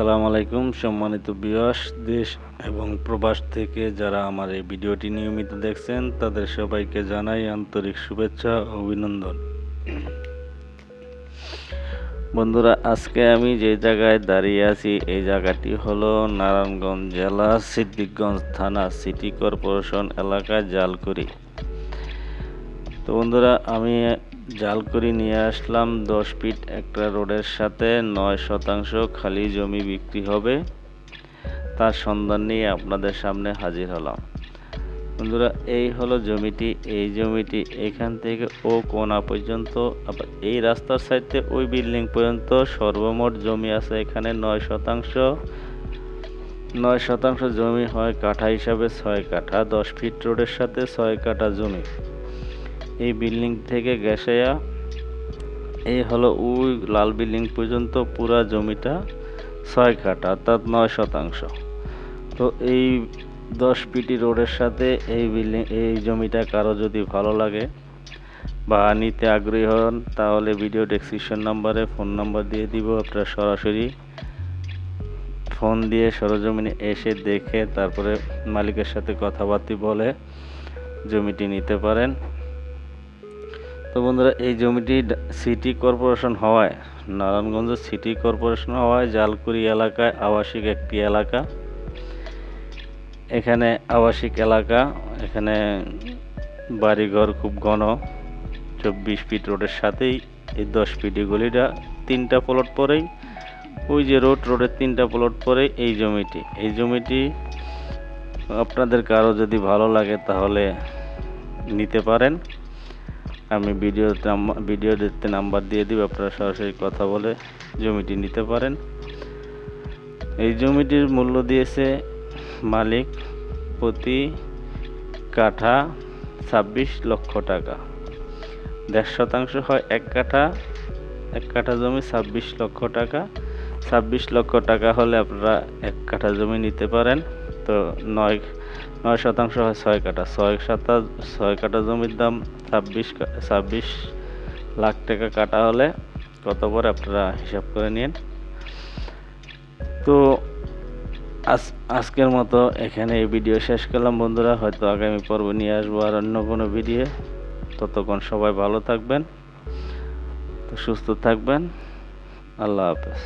আসসালামু আলাইকুম, সম্মানিত বিয়াস দেশ এবং প্রবাস থেকে যারা আমার এই ভিডিওটি নিয়মিত দেখছেন, তাদের সবাইকে জানাই আন্তরিক শুভেচ্ছা ও অভিনন্দন। বন্ধুরা, আজকে আমি যে জায়গায় দাঁড়িয়ে আছি, এই জায়গাটি হলো নারায়ণগঞ্জ জেলা সিদ্দিকগঞ্জ থানা সিটি কর্পোরেশন এলাকায় জালকুড়ি। তো বন্ধুরা, আমি জাল করে নিয়ে আসলাম দশ ফিট একটা রোডের সাথে, নয় শতাংশ খালি জমি বিক্রি হবে। তার সন্ধান নিয়ে আপনাদের সামনে হাজির হলাম। বন্ধুরা, এই হলো জমিটি, এই জমিটি এখান থেকে ও কোনা পর্যন্ত, আবার এই রাস্তার সাইডে ওই বিল্ডিং পর্যন্ত সর্বমোট জমি আছে এখানে নয় শতাংশ। নয় শতাংশ জমি হয় কাঠা হিসাবে ছয় কাঠা, দশ ফিট রোডের সাথে ছয় কাঠা জমি। এই বিল্ডিং থেকে গ্যাসাইয়া এই হলো ওই লাল বিল্ডিং পর্যন্ত পুরা জমিটা ছয় কাঠা, অর্থাৎ নয় শতাংশ। তো এই দশ পিটি রোডের সাথে এই বিল্ডিং, এই জমিটা কারও যদি ভালো লাগে বা নিতে আগ্রহী হন, তাহলে ভিডিও ডেসক্রিপশন নাম্বারে ফোন নাম্বার দিয়ে দিব। আপনারা সরাসরি ফোন দিয়ে সরজমিনে এসে দেখে তারপরে মালিকের সাথে কথাবার্তা বলে জমিটি নিতে পারেন। তো বন্ধুরা, এই জমিটি সিটি কর্পোরেশন হওয়ায়, নারায়ণগঞ্জ সিটি কর্পোরেশন হওয়ায়, জালকুড়ি এলাকায় আবাসিক একটি এলাকা। এখানে আবাসিক এলাকা, এখানে বাড়িঘর খুব ঘন, চব্বিশ ফিট রোডের সাথেই, এই দশ ফিটি গলিটা তিনটা প্লট পরেই, ওই যে রোড রোডের তিনটা প্লট পরে এই জমিটি। এই জমিটি আপনাদের কারও যদি ভালো লাগে তাহলে নিতে পারেন। আমি ভিডিও ভিডিও দেখতে নাম্বার দিয়ে দিব, আপনারা সরাসরি কথা বলে জমিটি নিতে পারেন। এই জমিটির মূল্য দিয়েছে মালিক প্রতি কাঠা ছাব্বিশ লক্ষ টাকা। দেড় শতাংশ হয় এক কাঠা এক কাঠা জমি ছাব্বিশ লক্ষ টাকা। ছাব্বিশ লক্ষ টাকা হলে আপনারা এক কাঠা জমি নিতে পারেন। তো নয় নয় শতাংশ হয় ছয় কাঠা। ছয় সাতা, ছয় কাঠা জমির দাম ছাব্বিশ ছাব্বিশ লাখ টাকা কাটা হলে কত পরে আপনারা হিসাব করে নিন। তো আজ, আজকের মতো এখানে এই ভিডিও শেষ করলাম। বন্ধুরা, হয়তো আগামী পর্ব নিয়ে আসব আর অন্য কোনো ভিডিও। ততক্ষণ সবাই ভালো থাকবেন তো সুস্থ থাকবেন। আল্লাহ হাফেজ।